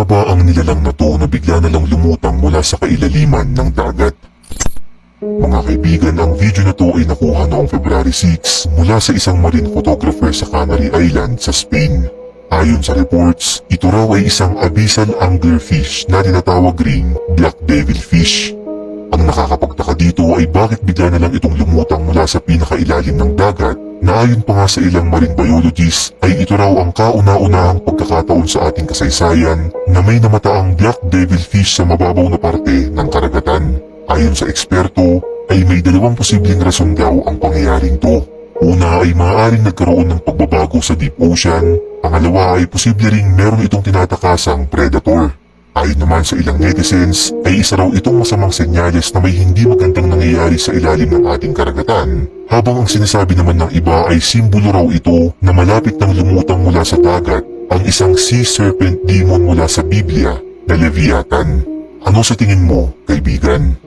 nga ba ang nilalang na to na bigla na lang lumutang mula sa kailaliman ng dagat? Mga kaibigan, ang video na to ay nakuha noong February 6 mula sa isang marine photographer sa Canary Island sa Spain. Ayon sa reports, ito raw ay isang abyssal anglerfish na tinatawag ring black devilfish. Ang nakakapagtaka dito ay bakit bigla na lang itong lumutang mula sa pinakailalim ng dagat na ayon pa nga sa ilang marine biologists ay ito raw ang kauna-unahang pagkakataon sa ating kasaysayan na may namataang black devilfish sa mababaw na parte ng karagatan. Ayon sa eksperto ay may dalawang posibleng rason daw ang pangyayaring to. Una ay maaaring nagkaroon ng pagbabago sa deep ocean. Pangalawa ay posible ring meron itong tinatakasang predator. Ayon naman sa ilang netizens ay isa raw itong masamang senyales na may hindi magandang nangyayari sa ilalim ng ating karagatan. Habang ang sinasabi naman ng iba ay simbolo raw ito na malapit nang lumutang mula sa dagat ang isang sea serpent demon mula sa Biblia na Leviathan. Ano sa tingin mo, kaibigan?